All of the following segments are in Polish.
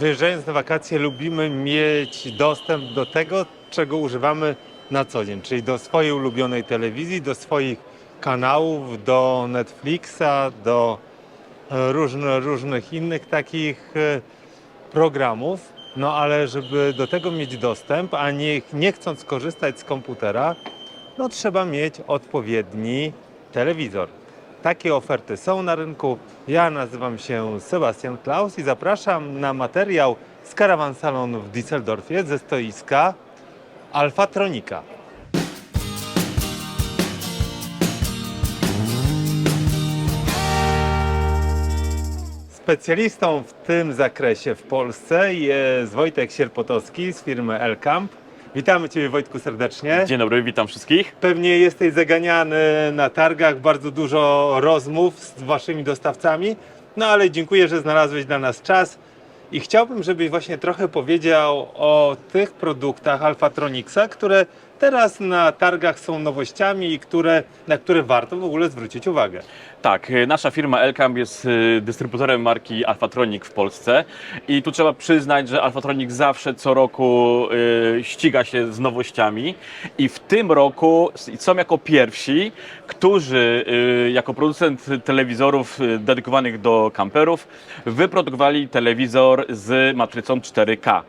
wyjeżdżając na wakacje lubimy mieć dostęp do tego, czego używamy na co dzień, czyli do swojej ulubionej telewizji, do swoich kanałów, do Netflixa, do e, różne, różnych innych takich e, programów. No ale żeby do tego mieć dostęp, a nie, nie chcąc korzystać z komputera, no trzeba mieć odpowiedni telewizor. Takie oferty są na rynku. Ja nazywam się Sebastian Klaus i zapraszam na materiał z Caravan Salon w Düsseldorfie ze stoiska Alfatronika. Specjalistą w tym zakresie w Polsce jest Wojtek Sierpotowski z firmy Elcamp. Witamy Ciebie Wojtku serdecznie. Dzień dobry, witam wszystkich. Pewnie jesteś zaganiany na targach, bardzo dużo rozmów z waszymi dostawcami, no ale dziękuję, że znalazłeś dla nas czas i chciałbym, żebyś właśnie trochę powiedział o tych produktach Alphatronixa, które teraz na targach są nowościami które, na które warto w ogóle zwrócić uwagę. Tak, y, nasza firma Elcam jest y, dystrybutorem marki Alphatronic w Polsce i tu trzeba przyznać, że Alphatronic zawsze co roku y, ściga się z nowościami i w tym roku są jako pierwsi, którzy jako producent telewizorów dedykowanych do kamperów wyprodukowali telewizor z matrycą 4K.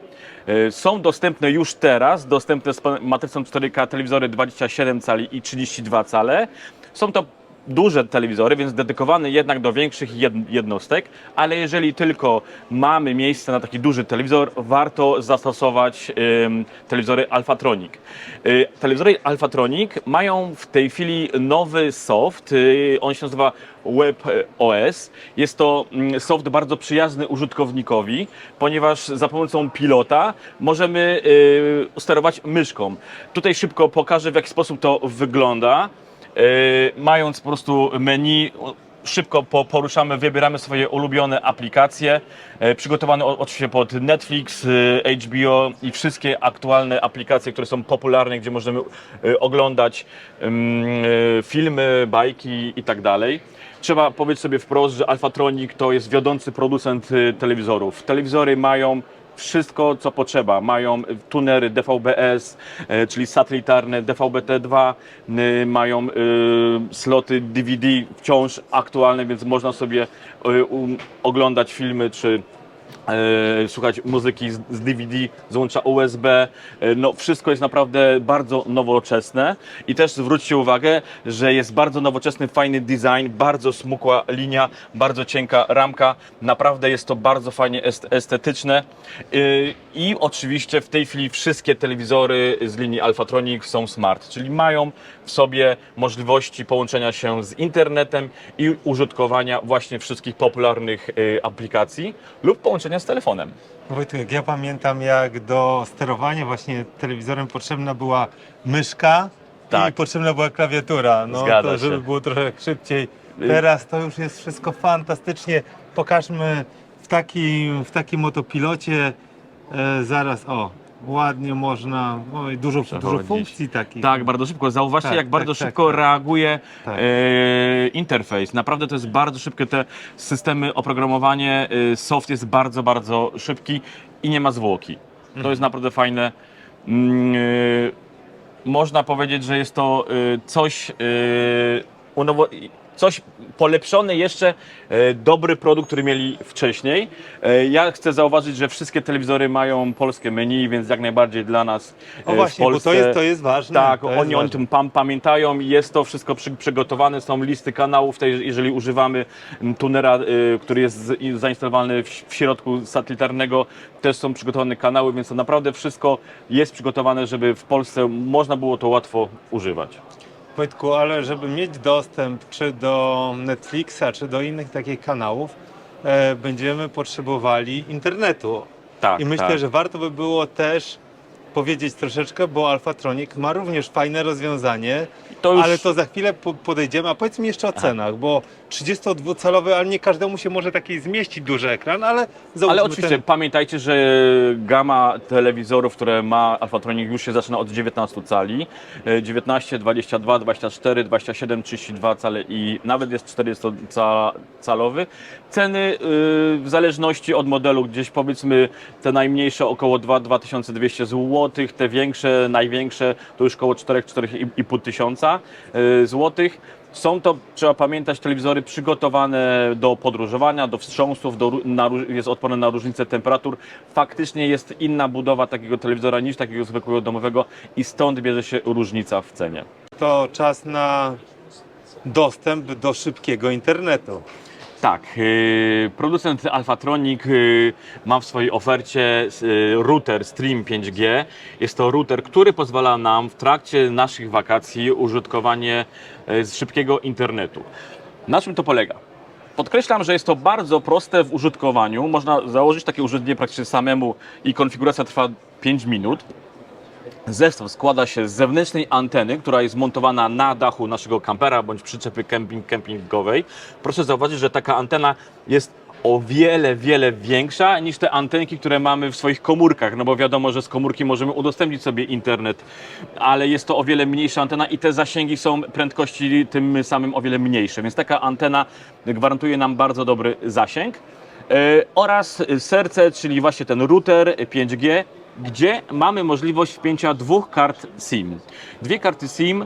Y, Są dostępne już teraz, dostępne z matrycą 4K telewizory 27 cali i 32 cale. Są to duże telewizory, więc dedykowane jednak do większych jed- jednostek, ale jeżeli tylko mamy miejsce na taki duży telewizor, warto zastosować telewizory Alphatronic. Y, telewizory Alphatronic mają w tej chwili nowy soft, y, on się nazywa WebOS. Jest to mm, soft bardzo przyjazny użytkownikowi, ponieważ za pomocą pilota możemy y, sterować myszką. Tutaj szybko pokażę, w jaki sposób to wygląda. Y, mając po prostu menu, szybko po, poruszamy, wybieramy swoje ulubione aplikacje, y, przygotowane oczywiście pod Netflix, y, HBO i wszystkie aktualne aplikacje, które są popularne, gdzie możemy oglądać filmy, bajki i tak. Trzeba powiedzieć sobie wprost, że Alphatronic to jest wiodący producent telewizorów. Telewizory mają wszystko, co potrzeba. Mają tunery DVB-S, e, czyli satelitarne DVB-T2, y, mają y, sloty DVD wciąż aktualne, więc można sobie um, oglądać filmy czy e, słuchać muzyki z, DVD, z łącza USB. E, No, wszystko jest naprawdę bardzo nowoczesne i też zwróćcie uwagę, że jest bardzo nowoczesny, fajny design, bardzo smukła linia, bardzo cienka ramka. Naprawdę jest to bardzo fajnie est- estetyczne. Y, I oczywiście w tej chwili wszystkie telewizory z linii Alphatronic są smart, czyli mają w sobie możliwości połączenia się z internetem i użytkowania właśnie wszystkich popularnych aplikacji lub połączenia z telefonem. Wojtek, ja pamiętam jak do sterowania właśnie telewizorem potrzebna była myszka i Tak. potrzebna była klawiatura, no Zgadza to żeby się. było trochę szybciej. Teraz to już jest wszystko fantastycznie. Pokażmy w takim, w takim oto pilocie e, zaraz, o, ładnie można, oj, dużo, dużo Przechodzić. funkcji takich. Tak, bardzo szybko. Zauważcie, Tak, jak bardzo tak, tak, szybko tak. reaguje Tak. e, interfejs. Naprawdę to jest bardzo szybkie. Te systemy oprogramowanie, e, soft jest bardzo, bardzo szybki i nie ma zwłoki. To Mhm. jest naprawdę fajne. Mm, e, można powiedzieć, że jest to e, coś e, unowo- Coś polepszony jeszcze e, dobry produkt, który mieli wcześniej. E, ja chcę zauważyć, że wszystkie telewizory mają polskie menu, więc jak najbardziej dla nas O e, właśnie, w Polsce. bo to jest, to jest ważne. Tak, to oni o tym pam pamiętają, jest to wszystko przy, przygotowane, są listy kanałów, jeżeli używamy tunera, który jest i zainstalowany w środku satelitarnego, też są przygotowane kanały, więc to naprawdę wszystko jest przygotowane, żeby w Polsce można było to łatwo używać. Wojtku, ale żeby mieć dostęp czy do Netflixa, czy do innych takich kanałów, e, będziemy potrzebowali internetu. Tak, I myślę, tak. że warto by było też powiedzieć troszeczkę, bo Alphatronic ma również fajne rozwiązanie, To już- ale to za chwilę po- podejdziemy. A powiedz mi jeszcze o cenach, bo 32-calowy, ale nie każdemu się może takiej zmieścić duży ekran, ale załóżmy Ale oczywiście ten... pamiętajcie, że gama telewizorów, które ma Alphatronic już się zaczyna od 19 cali. E, 19, 22, 24, 27, 32 cale i nawet jest 40-calowy. Ceny y, w zależności od modelu, gdzieś powiedzmy te najmniejsze około 2 2200 zł, te większe, największe to już około 4-4,5 tysiąca y, złotych. Są to, trzeba pamiętać, telewizory przygotowane do podróżowania, do wstrząsów, do, na, jest odporny na różnice temperatur. Faktycznie jest inna budowa takiego telewizora niż takiego zwykłego domowego i stąd bierze się różnica w cenie. To czas na dostęp do szybkiego internetu. Tak, yy, producent Alphatronic yy, ma w swojej ofercie yy, router Stream 5G. Jest to router, który pozwala nam w trakcie naszych wakacji użytkowanie szybkiego internetu. Na czym to polega? Podkreślam, że jest to bardzo proste w użytkowaniu. Można założyć takie urządzenie praktycznie samemu i konfiguracja trwa 5 minut. Zestaw składa się z zewnętrznej anteny, która jest montowana na dachu naszego kampera bądź przyczepy kemping, kempingowej. Proszę zauważyć, że taka antena jest o wiele, wiele większa niż te antenki, które mamy w swoich komórkach, no bo wiadomo, że z komórki możemy udostępnić sobie internet, ale jest to o wiele mniejsza antena i te zasięgi są prędkości tym samym o wiele mniejsze, więc taka antena gwarantuje nam bardzo dobry zasięg. E, oraz serce, czyli właśnie ten router 5G, gdzie mamy możliwość wpięcia dwóch kart SIM. Dwie karty SIM, e,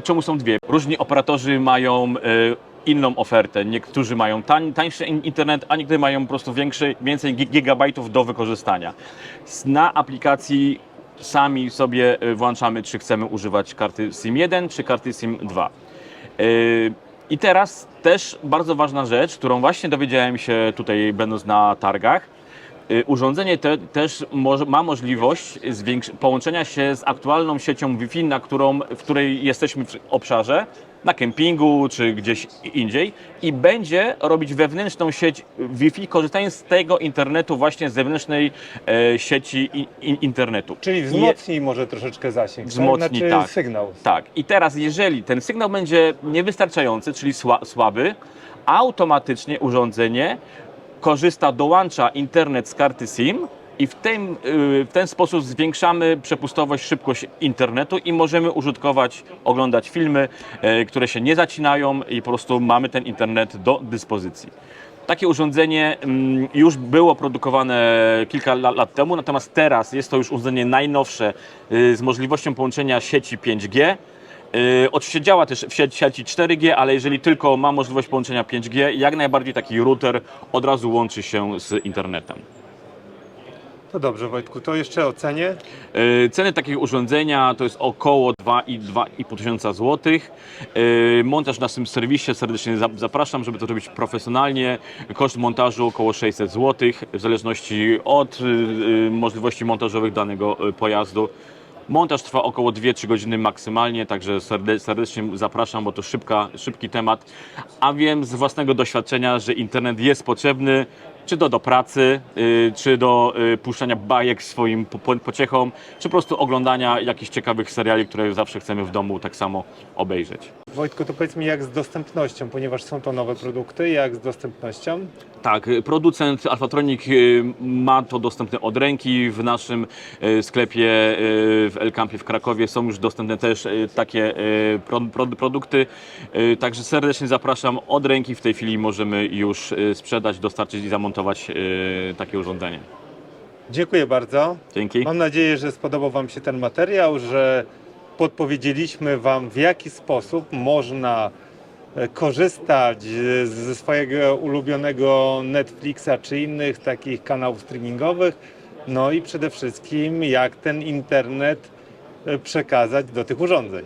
czemu są dwie? Różni operatorzy mają e, inną ofertę. Niektórzy mają tań, tańszy in- internet, a niektórzy mają po prostu większy, więcej gi- gigabajtów do wykorzystania. Na aplikacji sami sobie e, włączamy, czy chcemy używać karty SIM1 czy karty SIM2. Yy, I teraz też bardzo ważna rzecz, którą właśnie dowiedziałem się tutaj będąc na targach. Yy, Urządzenie te też może, ma możliwość połączenia się z aktualną siecią Wi-Fi, na którą, w której jesteśmy w obszarze, na kempingu czy gdzieś indziej i będzie robić wewnętrzną sieć Wi-Fi, korzystając z tego internetu właśnie z zewnętrznej e, sieci i, i, internetu. Czyli I- wzmocnij może troszeczkę zasięg. tak? Wzmocni, znaczy tak. sygnał. Tak. I teraz, jeżeli ten sygnał będzie niewystarczający, czyli sła, słaby, automatycznie urządzenie korzysta, dołącza internet z karty SIM i w ten, y, w ten sposób zwiększamy przepustowość, szybkość internetu i możemy użytkować, oglądać filmy, e, które się nie zacinają i po prostu mamy ten internet do dyspozycji. Takie urządzenie mm, już było produkowane kilka la- lat temu, natomiast teraz jest to już urządzenie najnowsze y, z możliwością połączenia sieci 5G. Y, Oczywiście działa też w sieci, sieci 4G, ale jeżeli tylko ma możliwość połączenia 5G, jak najbardziej taki router od razu łączy się z internetem. To dobrze Wojtku, to jeszcze o cenie. Y, Ceny takiego urządzenia to jest około 2,5 tysiąca złotych. Y, Montaż na tym serwisie serdecznie za- zapraszam, żeby to robić profesjonalnie. Koszt montażu około 600 złotych, w zależności od y, y, możliwości montażowych danego y, pojazdu. Montaż trwa około 2-3 godziny maksymalnie, także serde- serdecznie zapraszam, bo to szybka, szybki temat. A wiem z własnego doświadczenia, że internet jest potrzebny, czy to do pracy, y, czy do y, puszczania bajek swoim po- po- pociechom, czy po prostu oglądania jakichś ciekawych seriali, które zawsze chcemy w domu tak samo obejrzeć. Wojtku, to powiedz mi jak z dostępnością, ponieważ są to nowe produkty, jak z dostępnością? Tak, y, producent Alphatronic y, ma to dostępne od ręki. W naszym sklepie w El Campie w Krakowie są już dostępne też takie pro, pro, produkty. Także serdecznie zapraszam. Od ręki w tej chwili możemy już sprzedać, dostarczyć i zamontować y, takie urządzenie. Dziękuję bardzo. Dzięki. Mam nadzieję, że spodobał Wam się ten materiał, że podpowiedzieliśmy Wam w jaki sposób można e, korzystać e, ze swojego ulubionego Netflixa czy innych takich kanałów streamingowych. No i przede wszystkim jak ten internet e, przekazać do tych urządzeń.